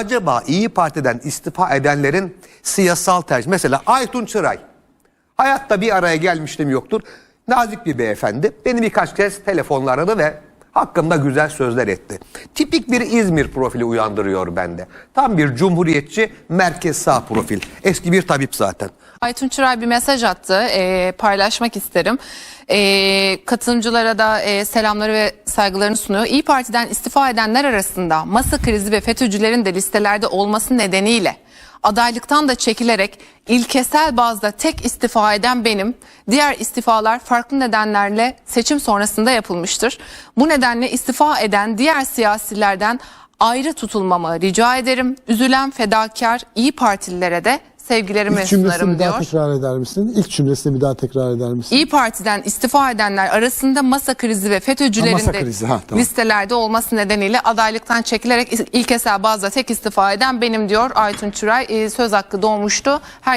Acaba İyi Parti'den istifa edenlerin siyasal tercih mesela Aytun Çıray hayatta bir araya gelmiştim yoktur. Nazik bir beyefendi. Beni birkaç kez telefonla aradı ve hakkımda güzel sözler etti. Tipik bir İzmir profili uyandırıyor bende. Tam bir cumhuriyetçi merkez sağ profil. Eski bir tabip zaten. Aytun Çıray bir mesaj attı. Ee, paylaşmak isterim. Ee, katılımcılara da e, selamları ve saygılarını sunuyor. İyi Parti'den istifa edenler arasında masa krizi ve FETÖ'cülerin de listelerde olması nedeniyle adaylıktan da çekilerek ilkesel bazda tek istifa eden benim. Diğer istifalar farklı nedenlerle seçim sonrasında yapılmıştır. Bu nedenle istifa eden diğer siyasilerden ayrı tutulmamı rica ederim. Üzülen fedakar İyi Partililere de sevgilerimi İlk cümlesini sunarım bir daha tekrar eder misin? İlk cümlesini bir daha tekrar eder misin? İyi Parti'den istifa edenler arasında masa krizi ve FETÖ'cülerin Ha, masa de krizi, ha, tamam. listelerde olması nedeniyle adaylıktan çekilerek ilkesel bazda tek istifa eden benim diyor Aytun Çıray. Ee, söz hakkı doğmuştu. Her